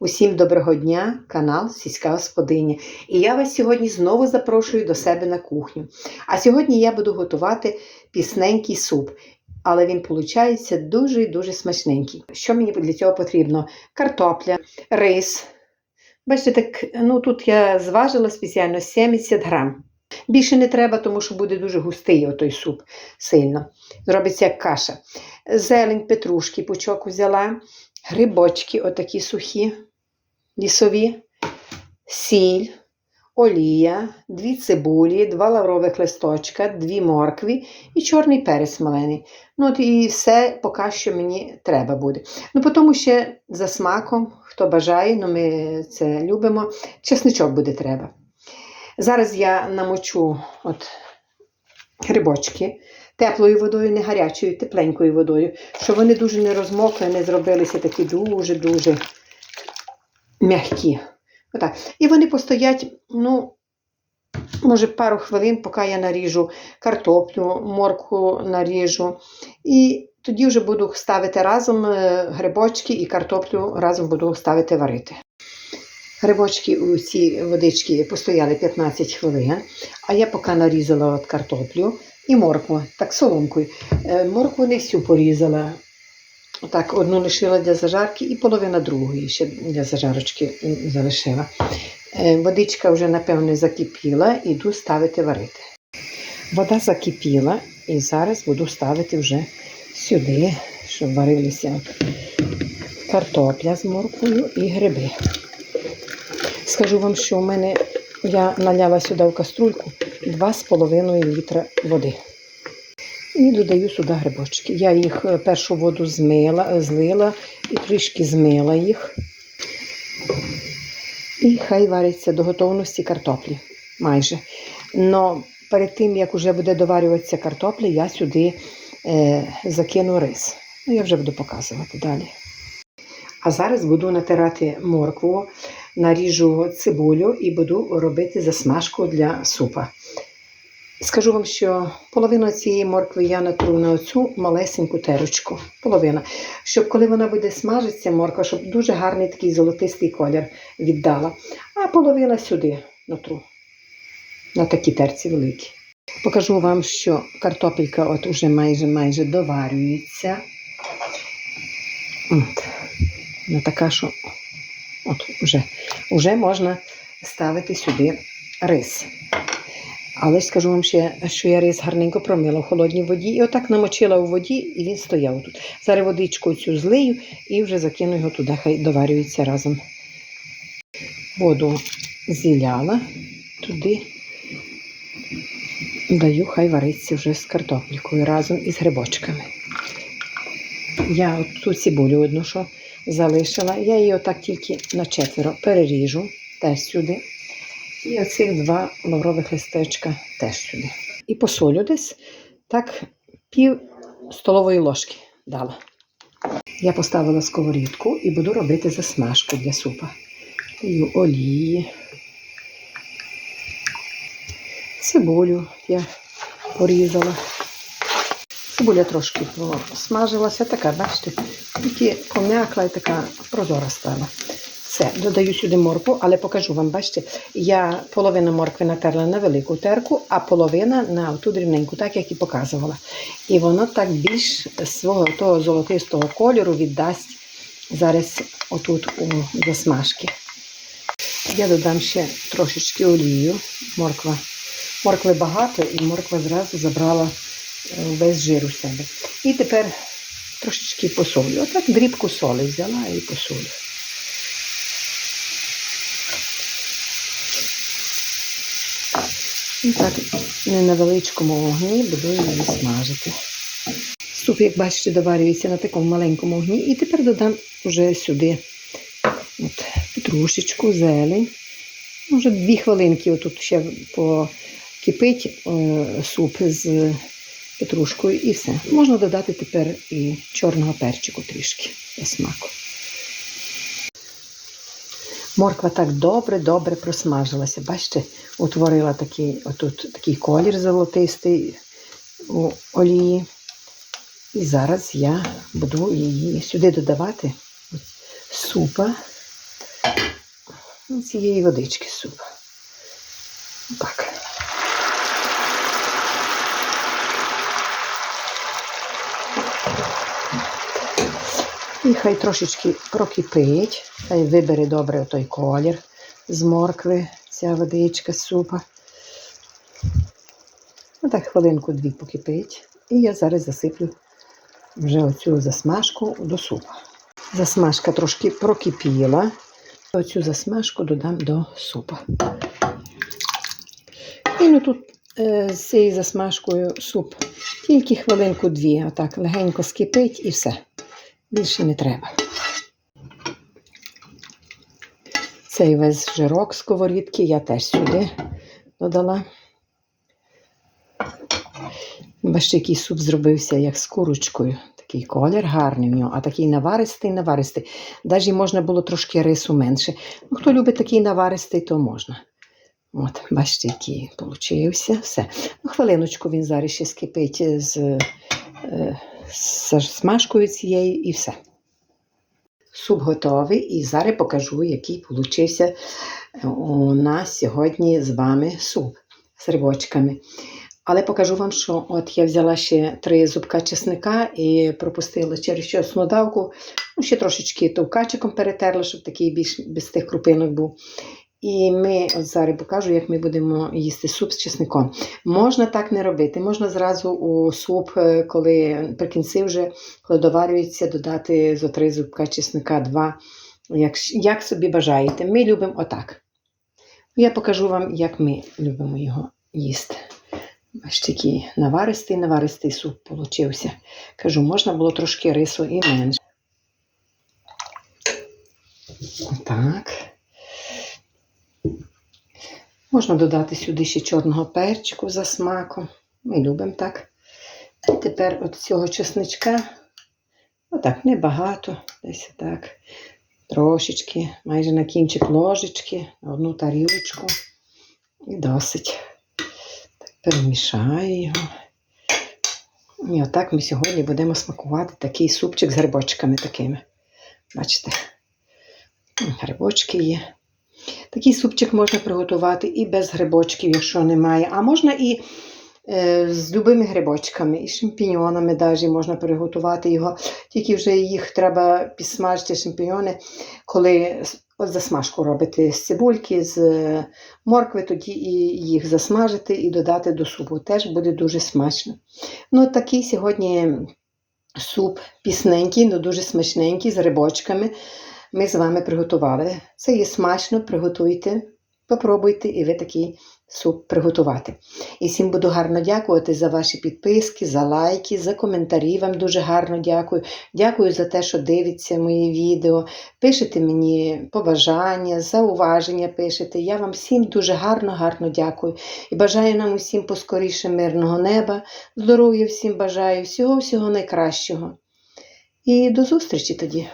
Усім доброго дня, канал Сільська Господиня. І я вас сьогодні знову запрошую до себе на кухню. А сьогодні я буду готувати пісненький суп. Але він виходить дуже і дуже смачненький. Що мені для цього потрібно? Картопля, рис. Бачите, так, ну тут я зважила спеціально 70 грам. Більше не треба, тому що буде дуже густий отой суп сильно. Зробиться як каша. Зелень, петрушки, пучок взяла, грибочки, отакі сухі, лісові, сіль, олія, дві цибулі, два лаврових листочка, дві моркві і чорний перець малений. Ну от і все поки що мені треба буде. Ну, потім ще за смаком, хто бажає, ну ми це любимо, чесничок буде треба. Зараз я намочу от грибочки теплою водою, не гарячою, тепленькою водою, щоб вони дуже не розмокли, не зробилися такі дуже-дуже м'які. Отак. І вони постоять, ну, може, пару хвилин, поки я наріжу картоплю, морку наріжу. І тоді вже буду ставити разом е, грибочки і картоплю разом буду ставити варити. Грибочки у цій водичці постояли 15 хвилин, а я поки нарізала от картоплю і моркву, так соломкою. Е, Моркву не всю порізала. Так, одну лишила для зажарки і половина другої ще для зажарочки залишила. Е, Водичка вже, напевно, закипіла, іду ставити варити. Вода закипіла, і зараз буду ставити вже сюди, щоб варилися картопля з морквою і гриби. Скажу вам, що у мене я наляла сюди в каструльку 2,5 літра води. І додаю сюди грибочки. Я їх е, першу воду змила, е, злила і трішки змила їх. І хай вариться до готовності картоплі. Майже. Но перед тим, як вже буде доварюватися картопля, я сюди е, закину рис. Ну, я вже буду показувати далі. А зараз буду натирати моркву, наріжу цибулю і буду робити засмажку для супа. Скажу вам, що половину цієї моркви я натру на оцю малесеньку терочку. Половина. Щоб коли вона буде смажитися, морква, щоб дуже гарний такий золотистий колір віддала. А половина сюди натру. На такі терці великі. Покажу вам, що картопелька от уже майже майже доварюється. От. Вона така, що от вже, вже можна ставити сюди рис. Але скажу вам ще, що я рис гарненько промила в холодній воді і отак намочила у воді, і він стояв тут. Зараз водичку цю злию і вже закину його туди, хай доварюється разом. Воду зіляла туди, даю, хай вариться вже з картоплікою разом із грибочками. Я от ту цибулю одну, що залишила, я її отак тільки на четверо переріжу теж сюди. І оцих два лаврових листочка теж сюди. І посолю десь так пів столової ложки дала. Я поставила сковорідку і буду робити засмажку для супа. Даю олії. Цибулю я порізала. Цибуля трошки смажилася, така, бачите, тільки пом'якла і така прозора стала. Все, додаю сюди моркву, але покажу вам, бачите, я половину моркви натерла на велику терку, а половина на ту дрібненьку, так як і показувала. І воно так більш свого того золотистого кольору віддасть зараз отут у засмажки. Я додам ще трошечки олію, морква. Моркви багато, і морква зразу забрала весь жир у себе. І тепер трошечки посолю. Отак дрібку соли взяла і посолю. І так, на невеличкому вогні буду її смажити. Суп, як бачите, доварюється на такому маленькому вогні. І тепер додам вже сюди от, петрушечку, зелень. Може, дві хвилинки отут ще покипить е, суп з петрушкою і все. Можна додати тепер і чорного перчику трішки для смаку. Морква так добре-добре просмажилася. Бачите, утворила такий, отут, такий колір золотистий у олії. І зараз я буду її сюди додавати супа цієї водички суп. Так. І хай трошечки прокипить, хай вибере добре той колір з моркви, ця водичка супа. Ну так, хвилинку-дві покипить. І я зараз засиплю вже оцю засмажку до супа. Засмажка трошки прокипіла. Оцю засмажку додам до супа. І ну тут е, з цією засмажкою суп тільки хвилинку-дві, отак легенько скипить і все. Більше не треба. Цей весь жирок сковорідки я теж сюди додала. Бачите, який суп зробився, як з курочкою. Такий колір гарний в нього, а такий наваристий, наваристий. Навіть можна було трошки рису менше. Ну, хто любить такий наваристий, то можна. От, бачите, який получився. Все. Ну, хвилиночку він зараз ще скипить з, е, з смажкою цією і все. Суп готовий, і зараз покажу, який получився у нас сьогодні з вами суп з рибочками. Але покажу вам, що от я взяла ще три зубка чесника і пропустила через чесну давку. Ну, ще трошечки товкачиком перетерла, щоб такий більш без тих крупинок був. І ми от зараз покажу, як ми будемо їсти суп з чесником. Можна так не робити. Можна зразу у суп, е, коли при кінці вже коли доварюється, додати зо три зубка чесника, два, як, як собі бажаєте. Ми любимо отак. Я покажу вам, як ми любимо його їсти. Ось такий наваристий, наваристий суп получився. Кажу, можна було трошки рису і менше. Так. Можна додати сюди ще чорного перчику за смаком. Ми любимо так. І тепер от цього чесничка, отак, небагато, десь так. Трошечки, майже на кінчик ложечки, на одну тарілочку. І досить. Так, перемішаю його. І отак ми сьогодні будемо смакувати такий супчик з грибочками такими. Бачите, грибочки є. Такий супчик можна приготувати і без грибочків, якщо немає. А можна і е, з любими грибочками, і шампіньонами навіть можна приготувати його. Тільки вже їх треба підсмажити шампіньони, коли от засмажку робити з цибульки, з е, моркви, тоді і їх засмажити і додати до супу. Теж буде дуже смачно. Ну, такий сьогодні суп пісненький, але дуже смачненький, з грибочками ми з вами приготували. Це є смачно, приготуйте, попробуйте і ви такий суп приготувати. І всім буду гарно дякувати за ваші підписки, за лайки, за коментарі. Вам дуже гарно дякую. Дякую за те, що дивиться мої відео. Пишете мені побажання, зауваження пишете. Я вам всім дуже гарно, гарно дякую. І бажаю нам усім поскоріше мирного неба, здоров'я всім бажаю, всього-всього найкращого. І до зустрічі тоді!